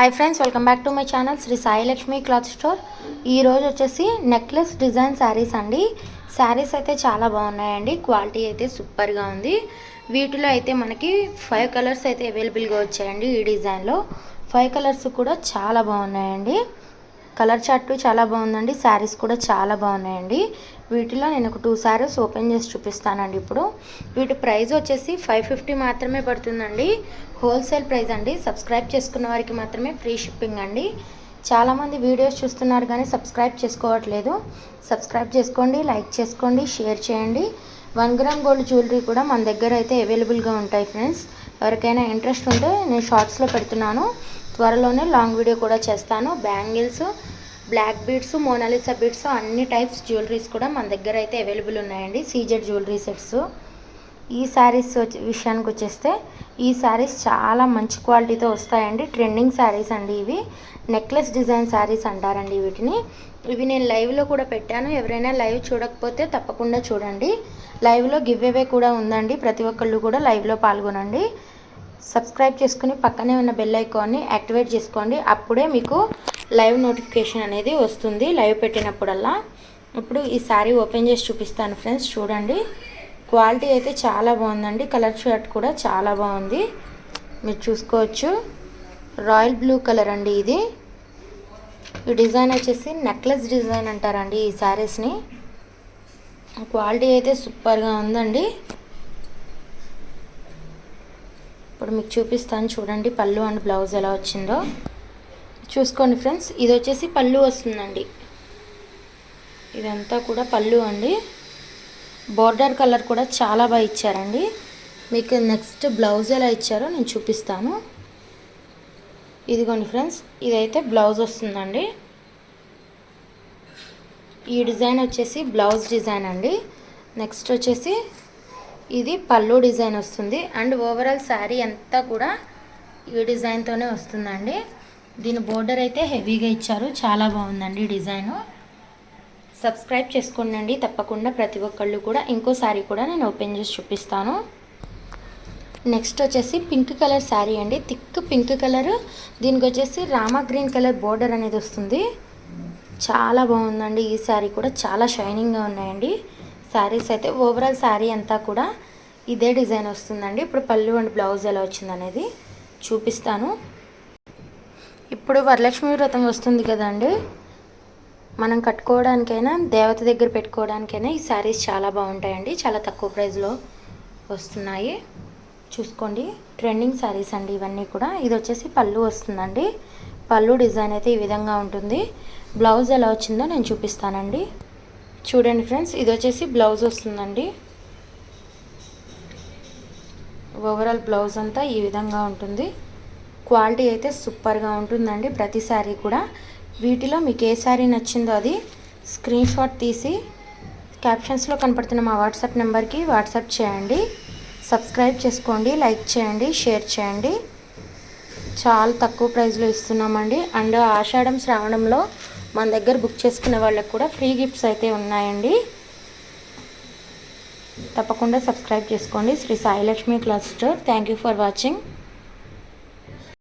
Hi friends welcome back to my channel Sri Sai Lakshmi cloth store ఈరోజు వచ్చేసి necklace design saris అండి. శారీస్ అయితే చాలా బాగున్నాయండి. క్వాలిటీ అయితే సూపర్గా ఉంది. వీటిలో అయితే మనకి ఫైవ్ కలర్స్ అయితే అవైలబుల్గా వచ్చాయండి ఈ డిజైన్లో ఫైవ్ కలర్స్ కూడా చాలా బాగున్నాయండి. కలర్ చార్ట్ చాలా బాగుందండి. శారీస్ కూడా చాలా బాగున్నాయండి. వీటిలో నేను ఒక టూ శారీస్ ఓపెన్ చేసి చూపిస్తానండి ఇప్పుడు. వీటి ప్రైస్ వచ్చేసి ఫైవ్ ఫిఫ్టీ మాత్రమే పడుతుందండి. హోల్సేల్ ప్రైస్ అండి. సబ్స్క్రైబ్ చేసుకున్న వారికి మాత్రమే ఫ్రీ షిప్పింగ్ అండి. చాలామంది వీడియోస్ చూస్తున్నారు కానీ సబ్స్క్రైబ్ చేసుకోవట్లేదు. సబ్స్క్రైబ్ చేసుకోండి లైక్ చేసుకోండి షేర్ చేయండి. వన్ గ్రామ్ గోల్డ్ జ్యువెలరీ కూడా మన దగ్గర అయితే అవైలబుల్గా ఉంటాయి ఫ్రెండ్స్. ఎవరికైనా ఇంట్రెస్ట్ ఉంటే నేను షార్ట్స్లో పెడుతున్నాను. త్వరలోనే లాంగ్ వీడియో కూడా చేస్తాను. Bangles black beads Monalisa beads అన్ని టైప్స్ జ్యువెలరీస్ కూడా మన దగ్గర అయితే అవైలబుల్ ఉన్నాయండి. సీజెడ్ జ్యువెలరీ సెట్స్ ఈ శారీస్ విషయానికి వచ్చేస్తే ఈ శారీస్ చాలా మంచి క్వాలిటీతో వస్తాయండి. ట్రెండింగ్ శారీస్ అండి ఇవి. నెక్లెస్ డిజైన్ శారీస్ అంటారండి వీటిని. ఇవి నేను లైవ్లో కూడా పెట్టాను. ఎవరైనా లైవ్ చూడకపోతే తప్పకుండా చూడండి. లైవ్లో గివ్ అవే కూడా ఉందండి. ప్రతి ఒక్కళ్ళు కూడా లైవ్లో పాల్గొనండి. సబ్స్క్రైబ్ చేసుకుని పక్కనే ఉన్న బెల్ ఐకాన్ని యాక్టివేట్ చేసుకోండి. అప్పుడే మీకు లైవ్ నోటిఫికేషన్ అనేది వస్తుంది. లైవ్ పెట్టినప్పుడల్లా. ఇప్పుడు ఈ శారీ ఓపెన్ చేసి చూపిస్తాను ఫ్రెండ్స్ చూడండి. క్వాలిటీ అయితే చాలా బాగుందండి. కలర్ షర్ట్ కూడా చాలా బాగుంది. మీరు చూసుకోవచ్చు. రాయల్ బ్లూ కలర్ అండి ఇది. ఈ డిజైన్ వచ్చేసి నెక్లెస్ డిజైన్ అంటారండి ఈ శారీస్ని. క్వాలిటీ అయితే సూపర్గా ఉందండి. ఇప్పుడు మీకు చూపిస్తాను చూడండి పళ్ళు అండ్ బ్లౌజ్ ఎలా వచ్చిందో. చూసుకోండి ఫ్రెండ్స్. ఇది వచ్చేసి పళ్ళు వస్తుందండి. ఇదంతా కూడా పళ్ళు అండి. బార్డర్ కలర్ కూడా చాలా బాగా ఇచ్చారండి. మీకు నెక్స్ట్ బ్లౌజ్ ఎలా ఇచ్చారో నేను చూపిస్తాను. ఇదిగోండి ఫ్రెండ్స్ ఇదైతే బ్లౌజ్ వస్తుందండి. ఈ డిజైన్ వచ్చేసి బ్లౌజ్ డిజైన్ అండి. నెక్స్ట్ వచ్చేసి ఇది పళ్ళు డిజైన్ వస్తుంది. అండ్ ఓవరాల్ శారీ అంతా కూడా ఈ డిజైన్తోనే వస్తుందండి. దీని బోర్డర్ అయితే హెవీగా ఇచ్చారు. చాలా బాగుందండి డిజైను సబ్స్క్రైబ్ చేసుకోండి. తప్పకుండా ప్రతి ఒక్కళ్ళు కూడా ఇంకో శారీ కూడా నేను ఓపెన్ చేసి చూపిస్తాను. నెక్స్ట్ వచ్చేసి పింక్ కలర్ శారీ అండి. థిక్ పింక్ కలర్ దీనికి వచ్చేసి రామా గ్రీన్ కలర్ బోర్డర్ అనేది వస్తుంది. చాలా బాగుందండి. ఈ శారీ కూడా చాలా షైనింగ్గా ఉన్నాయండి. శారీస్ అయితే ఓవరాల్ శారీ అంతా కూడా ఇదే డిజైన్ వస్తుందండి. ఇప్పుడు పళ్ళు అండ్ బ్లౌజ్ ఎలా వచ్చిందనేది చూపిస్తాను. ఇప్పుడు వరలక్ష్మి వ్రతం వస్తుంది కదండి. మనం కట్టుకోవడానికైనా దేవత దగ్గర పెట్టుకోవడానికైనా ఈ శారీస్ చాలా బాగుంటాయండి. చాలా తక్కువ ప్రైస్లో వస్తున్నాయి. చూసుకోండి ట్రెండింగ్ శారీస్ అండి ఇవన్నీ కూడా. ఇది వచ్చేసి పళ్ళు వస్తుందండి. పళ్ళు డిజైన్ అయితే ఈ విధంగా ఉంటుంది. బ్లౌజ్ ఎలా వచ్చిందో నేను చూపిస్తానండి. చూడండి ఫ్రెండ్స్ ఇది వచ్చేసి బ్లౌజ్ వస్తుందండి. ఓవరాల్ బ్లౌజ్ అంతా ఈ విధంగా ఉంటుంది. క్వాలిటీ అయితే సూపర్గా ఉంటుందండి ప్రతి శారీ కూడా. వీటిలో మీకు ఏ శారీ నచ్చిందో అది స్క్రీన్ షాట్ తీసి క్యాప్షన్స్లో కనపడుతున్న మా వాట్సాప్ నెంబర్కి వాట్సాప్ చేయండి. సబ్స్క్రైబ్ చేసుకోండి లైక్ చేయండి షేర్ చేయండి. చాలా తక్కువ ప్రైస్లో ఇస్తున్నామండి. అండ్ ఆషాఢం శ్రావణంలో మన దగ్గర బుక్ చేసుకునే వాళ్ళకి కూడా ఫ్రీ గిఫ్ట్స్ అయితే ఉన్నాయండి. తప్పకుండా సబ్స్క్రైబ్ చేసుకోండి. Sri Sailakshmi cloth store. Thank you for watching.